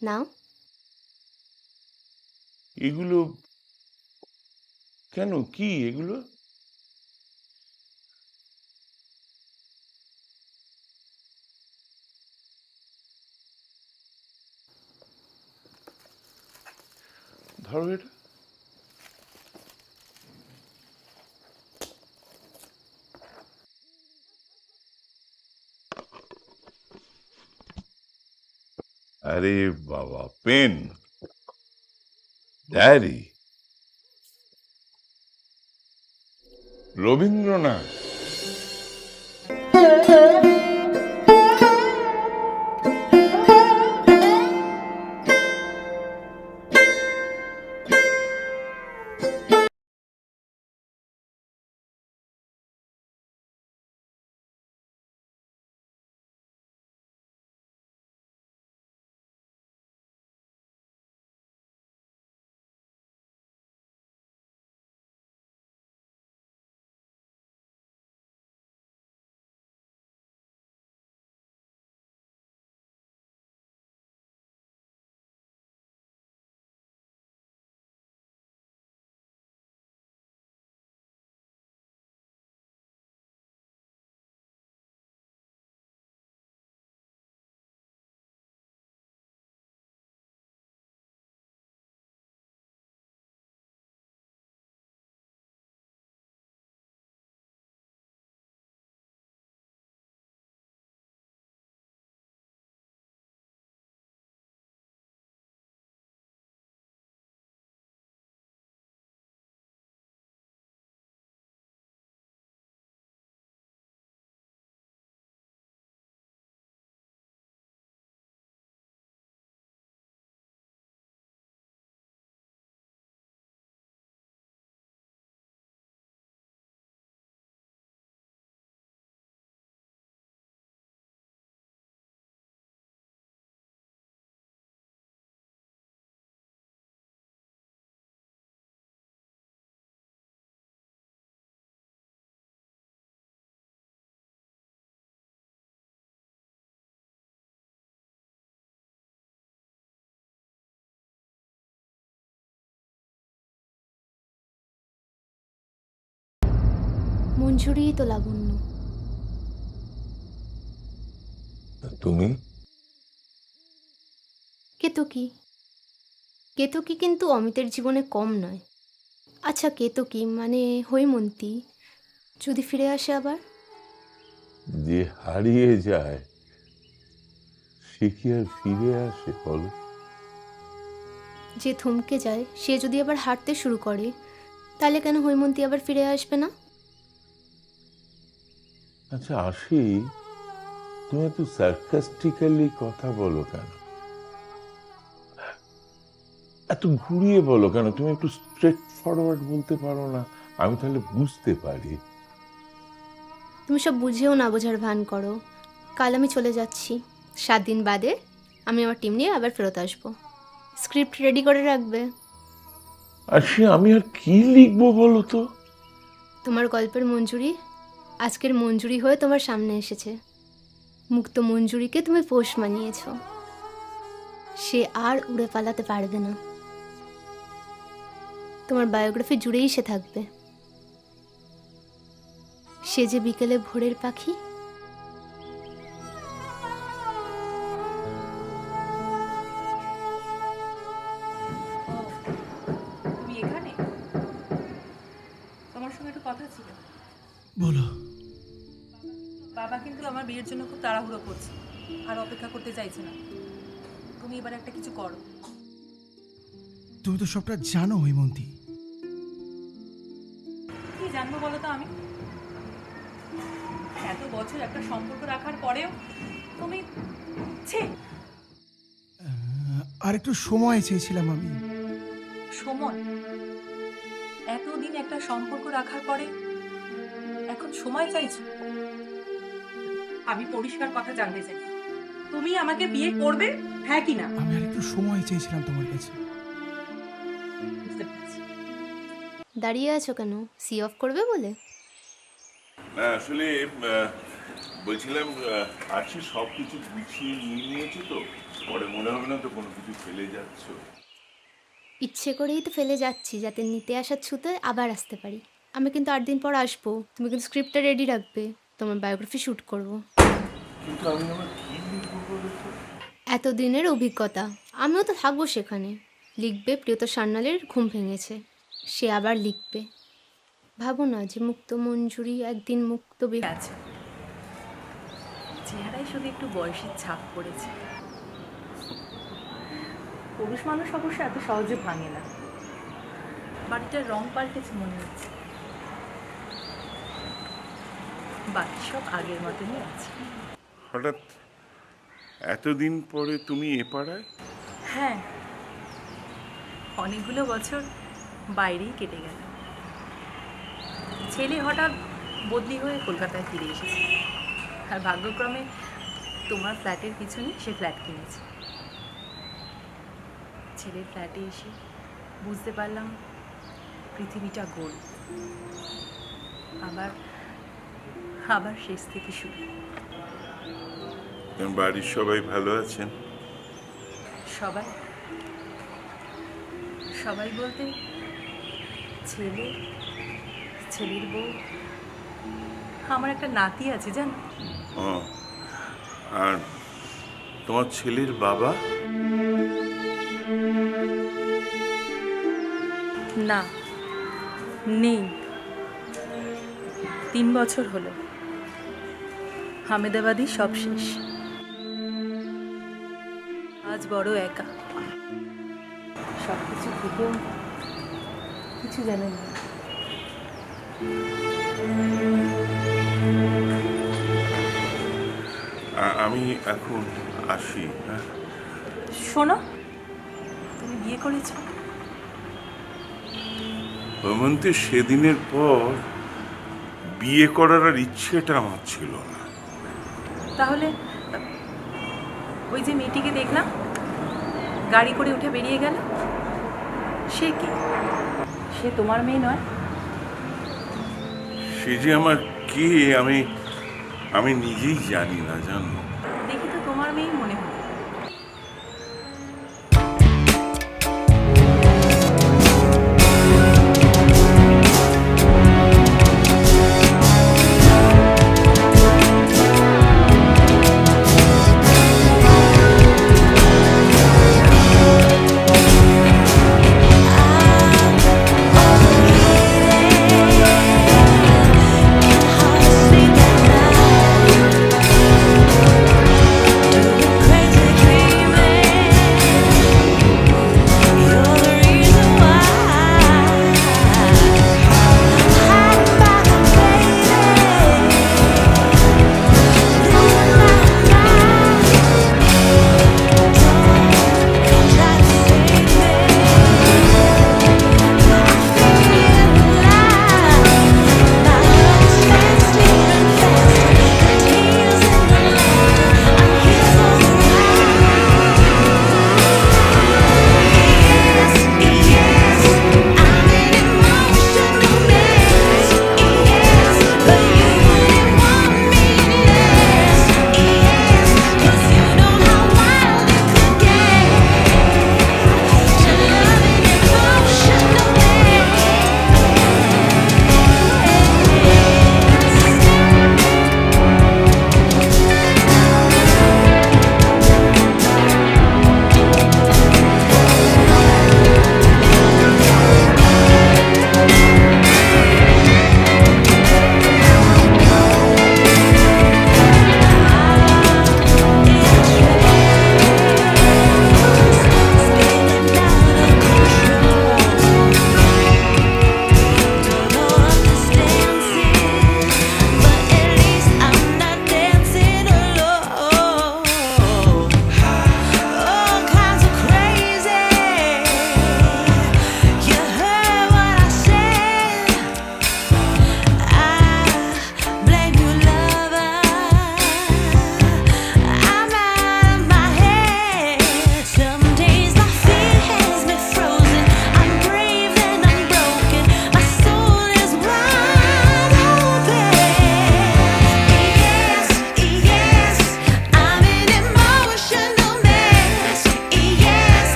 নাও। এগুলো কেন? কি এগুলো? ধরো এটা। আরে বাবা পেন। ডায়েরি। রবীন্দ্রনাথ। মঞ্জুরিই তো লাবণ্য। তুমি? কেতকী। কেতকী কিন্তু অমিতের জীবনে কম নয়। আচ্ছা কেতকী মানে হৈমন্তী যদি ফিরে আসে আবার? যে হারিয়ে যায় সে কি আর ফিরে আসে বলো? যে থমকে যায় সে যদি আবার হাঁটতে শুরু করে তাহলে কেন হৈমন্তী আবার ফিরে আসবে না? আচ্ছা আসি তুমি এত সার্কাস্টিক্যালি কথা বলো কেন? এত ঘুরিয়ে বলো কেন? তুমি একটু স্ট্রেট ফরওয়ার্ড বলতে পারো না। আমি তাহলে বুঝতে পারি। তুমি সব বুঝেও না বোঝার ভান করো। কাল আমি চলে যাচ্ছি। সাত দিন বাদে আমি আমার টিম নিয়ে আবার ফেরত আসব। স্ক্রিপ্ট রেডি করে রাখবে। আর সে আমি আর কি লিখব বলো তো? তোমার গল্পের মঞ্জুরি আজকের মঞ্জুরি হয়ে তোমার সামনে এসেছে। মুক্ত মঞ্জুরিকে তুমি পোষ মানিয়েছ। সে আর উড়ে পালাতে পারবে না। তোমার বায়োগ্রাফি জুড়েই সে থাকবে। সে যে বিকেলে ভোরের পাখি। এখানে? তোমার সঙ্গে একটু কথা ছিল। বলো। কিন্তু আমার বিয়ের জন্য খুব তাড়াহুড়ো করছে আর অপেক্ষা করতে চাইছে না। তুমি এবার একটা কিছু করো। তুমি তো সবটা জানো হৈমন্তী। কি জানব বলো তো আমি? এত বছর একটা সম্পর্ক রাখার পরেও তুমি ছি। আর একটু সময় চেয়েছিলাম আমি। সময়? এতদিন একটা সম্পর্ক রাখার পরে এখন সময় চাইছো? আমি পরিষ্কার কথা জানতে চাই। তুমি আমাকে বিয়ে করবে? হ্যাঁ কি না? আমি আর একটু সময় চেয়েছিলাম তোমার কাছে। দাঁড়িয়ে আছো কেন? সি অফ করবে বলে? না আসলে বলছিলাম আহ, আজকে সব কিছু গুছিয়ে নিয়ে নিয়েছো তো। পরে মনে হবে না তো কোনো কিছু ফেলে যাচ্ছ। ইচ্ছে করেই তো ফেলে যাচ্ছি যাতে নিতে আসার ছুতে আবার আসতে পারি। আমি কিন্তু আট দিন পর আসব। তুমি কিন্তু স্ক্রিপ্টটা রেডি রাখবে। তোমার বায়োগ্রাফি শ্যুট করব। এতদিনের অভিজ্ঞতা। আমিও তো থাকব সেখানে। লিখবে প্রিয়ত সান্যালের ঘুম ভেঙেছে। সে আবার লিখবে। ভাবো না যে মুক্ত মঞ্জুরি একদিন মুক্ত আছে। চেহারায় শুধু একটু বয়সের ছাপ পড়েছে। পুরুষ মানুষ অবশ্য এত সহজে ভাঙে না। বাড়িটার রং পাল্টেছে মনে হচ্ছে। বাকি সব আগের মতনই আছে। হঠাৎ এতদিন পরে তুমি এ পাড়ায়? হ্যাঁ। অনেকগুলো বছর বাইরেই কেটে গেল। ছেলে হঠাৎ বদলি হয়ে কলকাতায় ফিরে এসেছে। আর ভাগ্যক্রমে তোমার ফ্ল্যাটের পিছনে সে ফ্ল্যাট কিনেছে। ছেলের ফ্ল্যাটে এসে বুঝতে পারলাম পৃথিবীটা গোল। আবার আবার শেষ থেকে শুরু। তোমার বাড়ির সবাই ভালো আছেন? সবাই? সবাই বলতে ছেলে ছেলের বউ আমার একটা নাতি আছে জান? ও আর তোমার ছেলের বাবা? না নেই। তিন বছর হলো। হামেদাবাদই সব শেষ। বড় একা। সব কিছু থেকেও কিছু জানেন না। আমি এখন আসি হ্যাঁ? শোনো তুমি বিয়ে করেছ। হেমন্তের সেদিনের পর বিয়ে করার আর ইচ্ছেটা আমার ছিল না। তাহলে ওই যে মেয়েটিকে দেখলাম গাড়ি করে উঠে বেরিয়ে গেল। সে কি? সে তোমার মেয়ে নয়? সে যে আমার কে, আমি আমি নিজেই জানি না, জানো?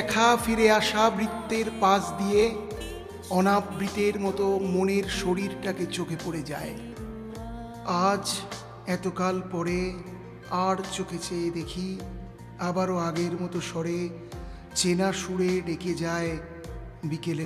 দেখা ফিরে আসা বৃত্তের পাশ দিয়ে অনাবৃতের মতো মনের শরীরটাকে চোখে পড়ে যায়। আজ এতকাল পরে আর চোখে চেয়ে দেখি, আবারও আগের মতো স্বরে চেনা সুরে ডেকে যায় বিকেলে।